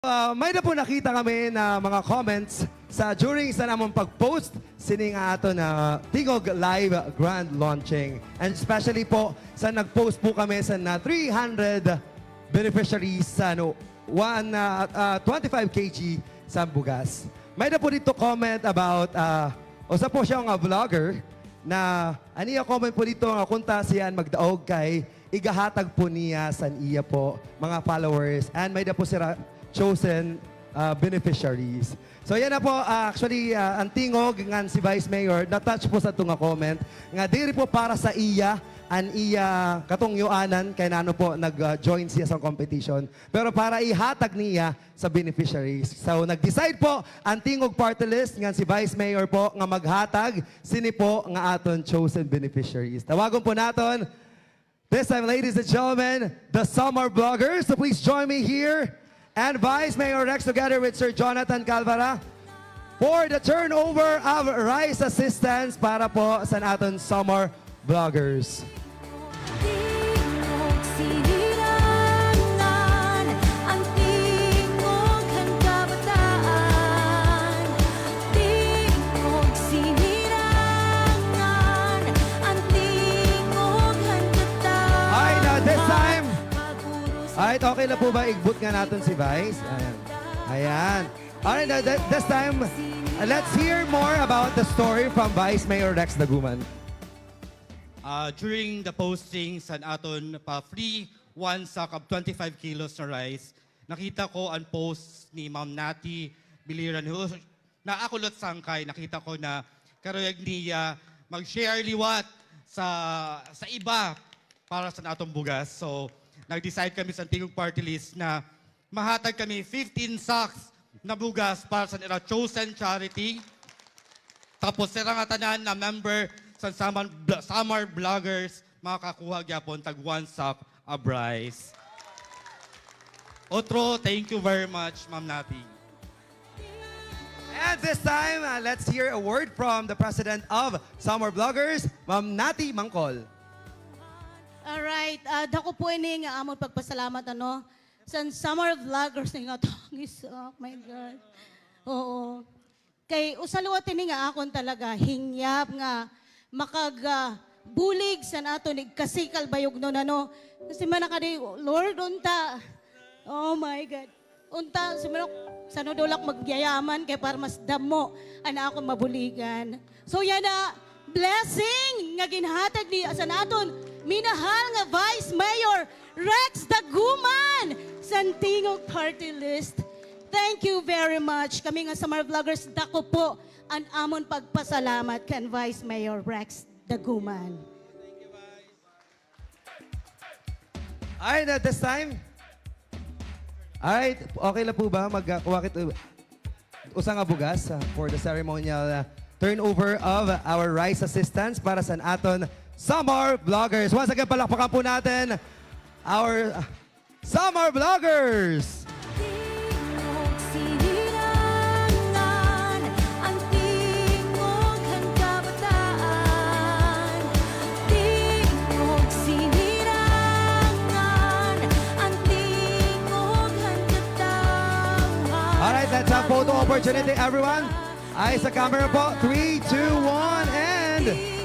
Uh, may na po nakita kami na mga comments sa during sa namang pag-post sining ato na Tingog Live Grand Launching. And especially po sa nag-post po kami sa na 300 beneficiaries sa no, one, uh, uh, 25 kg sa Bugas. May na po dito comment about, uh, usa po siya nga vlogger na aniya comment po dito nga kunta siyan magdaog kay igahatag po niya san iya po mga followers and may da po sira chosen uh, beneficiaries. So yan na po, uh, actually, uh, ang tingog nga si Vice Mayor, na-touch po sa tunga comment, nga diri po para sa iya, an iya katong yuanan, kay nano po nag-join siya sa competition, pero para ihatag niya sa beneficiaries. So nag-decide po ang tingog party list nga si Vice Mayor po nga maghatag sini po nga aton chosen beneficiaries. Tawagon po naton This time, ladies and gentlemen, the Summer Bloggers. So please join me here and Vice Mayor Rex together with Sir Jonathan Calvara for the turnover of rice assistance para po sa aton Summer Bloggers. Ay, okay na po ba igbut nga natin si Vice? Ayan. Ayan. Alright, now th- this time, uh, let's hear more about the story from Vice Mayor Rex Daguman. Uh, during the posting sa aton pa free one sack of 25 kilos na rice, nakita ko ang post ni Ma'am Nati Biliran na ako lot sangkay, nakita ko na karayag niya mag-share liwat sa sa iba para sa atong bugas. So, nag-decide kami sa Tingog Party List na mahatag kami 15 sacks na bugas para sa nila chosen charity tapos sila nga tanan na member sa Summer, Summer Vloggers, gyapon tag one sack of rice. Otro, thank you very much, Ma'am Nati. And this time, uh, let's hear a word from the president of Summer Bloggers, Ma'am Nati Mangkol. Alright, uh, dako po ini nga amon pagpasalamat ano sa summer vloggers nga tangis oh my god. Oo. Kay usaliwat ini nga akon talaga hingyap nga makaga bulig sa nato ni kasikal bayog no ano. Kasi man kadi Lord unta. Oh my god. Unta si manok sa nodolak magyayaman kay para mas damo ana akong mabuligan. So yan na blessing nga ginhatag ni sa naton minahal nga Vice Mayor Rex Daguman sa Tingog Party List. Thank you very much. Kami nga Summer Vloggers, dako po ang amon pagpasalamat kan Vice Mayor Rex Daguman. Alright, at this time, Alright, okay lang po ba magkuha kit usang nga bugas uh, for the ceremonial uh, turnover of our rice assistance para sa aton Summer Vloggers. Once again, palakpakan po natin our uh, Summer Vloggers! Alright, let's have photo opportunity, everyone. Ay sa camera po. 3, 2, 1,